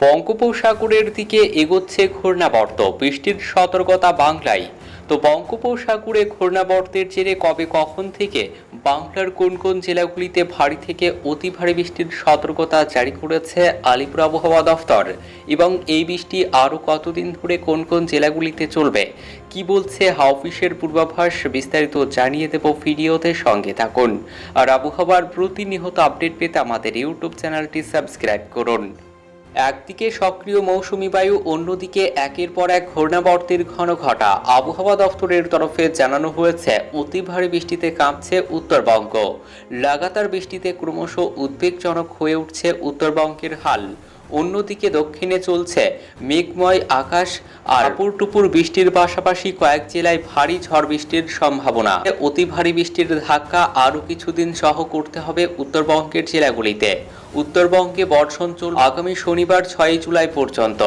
বঙ্গোপসাগরের দিকে এগোচ্ছে ঘূর্ণাবর্ত। বৃষ্টির সতর্কতা বাংলায়। তো বঙ্গোপসাগরে ঘূর্ণাবর্তের জেরে কবে কখন থেকে বাংলার কোন কোন জেলাগুলিতে ভারী থেকে অতি ভারী বৃষ্টির সতর্কতা জারি করেছে আলিপুর আবহাওয়া দফতর? এবং এই বৃষ্টি আরও কতদিন ধরে কোন কোন জেলাগুলিতে চলবে? কি বলছে হাওফিসের পূর্বাভাস? বিস্তারিত জানিয়ে দেব ভিডিওতে সঙ্গে থাকুন। আর আবহাওয়ার প্রতিনিয়ত আপডেট পেতে আমাদের ইউটিউব চ্যানেলটি সাবস্ক্রাইব করুন। একদিকে সক্রিয় মৌসুমি বায়ু, অন্যদিকে একের পর এক ঘূর্ণাবর্তের ঘন ঘটা। আবহাওয়া দফতরের তরফে জানানো হয়েছে, অতি ভারী বৃষ্টিতে কাঁপছে উত্তরবঙ্গ। লাগাতার বৃষ্টিতে ক্রমশ উদ্বেগজনক হয়ে উঠছে উত্তরবঙ্গের হাল। অন্যদিকে দক্ষিণে চলছে মেঘময় আকাশ আর টুপুর বৃষ্টির পাশাপাশি কয়েক জেলায় ভারী ঝড় বৃষ্টির সম্ভাবনা। অতি ভারী বৃষ্টির ধাক্কা আরও কিছুদিন সহ করতে হবে উত্তরবঙ্গের জেলাগুলিতে। উত্তরবঙ্গে বর্ষণ চল আগামী শনিবার ছয়ই জুলাই পর্যন্ত।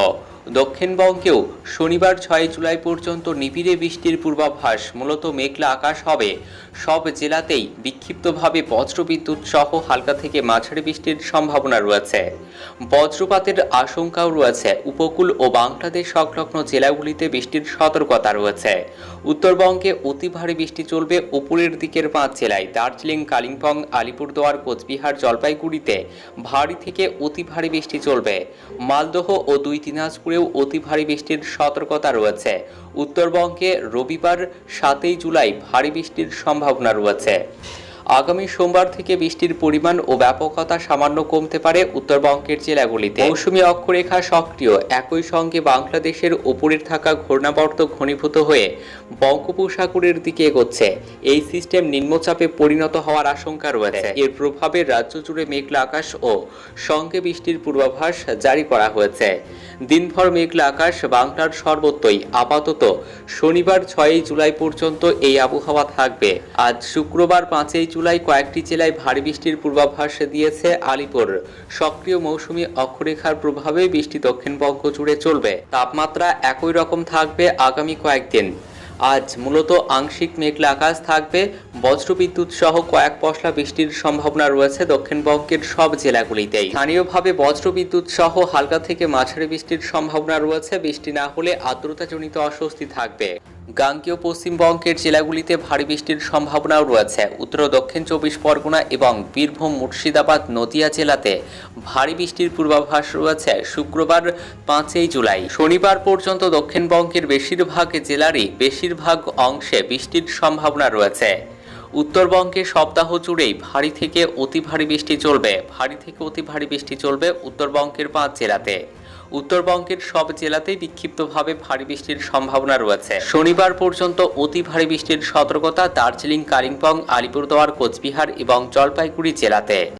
দক্ষিণবঙ্গেও শনিবার ছয় জুলাই পর্যন্ত নিবিড়ে বৃষ্টির পূর্বাভাস, মূলত মেঘলা আকাশ হবে। সব জেলাতেই বিক্ষিপ্তভাবে বজ্রবিদ্যুৎ সহ হালকা থেকে মাঝারি বৃষ্টির সম্ভাবনা রয়েছে। বজ্রপাতের আশঙ্কাও রয়েছে। উপকূল ও বাংলাদেশ সংলগ্ন জেলাগুলিতে বৃষ্টির সতর্কতা রয়েছে। উত্তরবঙ্গে অতি ভারী বৃষ্টি চলবে উপরের দিকের পাঁচ জেলায়। দার্জিলিং, কালিম্পং, আলিপুরদুয়ার, কোচবিহার, জলপাইগুড়িতে ভারী থেকে অতি ভারী বৃষ্টি চলবে। মালদহ ও দুই দিনাজপুরেও অতি ভারী বৃষ্টির সতর্কতা রয়েছে। উত্তরবঙ্গে রবিবার সাতই জুলাই ভারী বৃষ্টির সম্ভাবনা রয়েছে। আগামী সোমবার থেকে বৃষ্টির পরিমাণ ও ব্যাপকতা সামান্য কমতে পারে উত্তরবঙ্গের জেলাগুলিতে। মৌসুমি অক্ষরেখা সক্রিয়, একই সঙ্গে বাংলাদেশের ওপরের থাকা ঘূর্ণাবর্ত ঘনীভূত হয়ে বঙ্গোপসাগরের দিকে এগোচ্ছে। এই সিস্টেম নিম্নচাপে পরিণত হওয়ার আশঙ্কা রয়েছে। এর প্রভাবে রাজ্য জুড়ে মেঘলা আকাশ ও সঙ্গে বৃষ্টির পূর্বাভাস জারি করা হয়েছে। দিনভর মেঘলা আকাশ বাংলার সর্বত্রই। আপাতত শনিবার ছয়ই জুলাই পর্যন্ত এই আবহাওয়া থাকবে। আজ শুক্রবার পাঁচই জুলাই কয়েকটি জেলায় ভারী বৃষ্টির পূর্বাভাস দিয়েছে আলিপুর। সক্রিয় মৌসুমি অক্ষরেখার প্রভাবে বৃষ্টি দক্ষিণবঙ্গ জুড়ে চলবে। তাপমাত্রা একই রকম থাকবে আগামী কয়েকদিন। আজ মূলত আংশিক মেঘলা আকাশ থাকবে। বজ্রবিদ্যুৎ সহ কয়েক পশলা বৃষ্টির সম্ভাবনা রয়েছে দক্ষিণবঙ্গের সব জেলাগুলিতেই। স্থানীয়ভাবে বজ্রবিদ্যুৎ সহ হালকা থেকে মাঝারি বৃষ্টির সম্ভাবনা রয়েছে। বৃষ্টি না হলে আর্দ্রতাজনিত অস্বস্তি থাকবে। গাঙ্গেয় পশ্চিমবঙ্গের জেলাগুলিতে ভারী বৃষ্টির সম্ভাবনাও রয়েছে। উত্তর ও দক্ষিণ চব্বিশ পরগনা এবং বীরভূম, মুর্শিদাবাদ, নদিয়া জেলাতে ভারী বৃষ্টির পূর্বাভাস রয়েছে শুক্রবার পাঁচই জুলাই। শনিবার পর্যন্ত দক্ষিণবঙ্গের বেশিরভাগ জেলারই বেশিরভাগ অংশে বৃষ্টির সম্ভাবনা রয়েছে। উত্তরবঙ্গে সপ্তাহ জুড়েই ভারী থেকে অতি ভারী বৃষ্টি চলবে। ভারী থেকে অতি ভারী বৃষ্টি চলবে উত্তরবঙ্গের পাঁচ জেলাতে। উত্তরবঙ্গের সব জেলাতেই বিক্ষিপ্তভাবে ভারী বৃষ্টির সম্ভাবনা রয়েছে। শনিবার পর্যন্ত অতি ভারী বৃষ্টির সতর্কতা দার্জিলিং, কালিম্পং, আলিপুরদুয়ার, কোচবিহার এবং জলপাইগুড়ি জেলাতে।